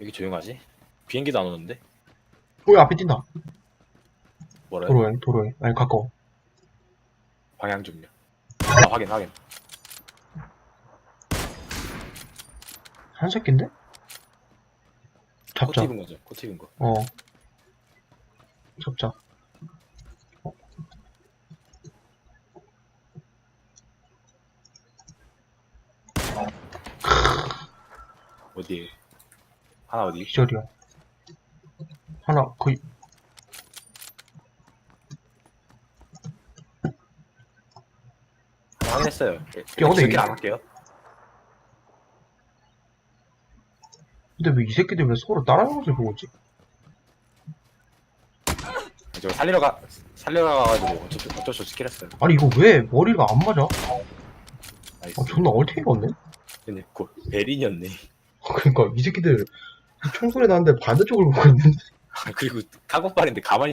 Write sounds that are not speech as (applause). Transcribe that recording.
여기 조용하지? 비행기도 안 오는데? 어, 앞에 뛴다. 뭐래? 도로에, 도로에. 아니, 가까워. 방향 좀요. 아, 확인, 확인. 한 새끼인데? 코트 잡자. 입은 거죠? 코트 입은 거. 어. 잡자. 어. 어디? 하나 어디? 기절이야. 하나, 거의, 확인했어요. 야, 근데 새끼 이게- 안 할게요. 근데 왜 이 새끼들 왜 서로 것을 보고 있지? 저 살리러 가, 살리러 가가지고 어쩔 수, 어쩔 수 없이 킬했어요. 아니, 이거 왜 머리가 안 맞아? 나이스. 아, 존나 얼탱이가 없네? 근데 그 베린이었네. 그러니까, 이 새끼들, 총소리 나는데 반대쪽을 보고 있는데. (laughs) 그리고 카고발인데 가만히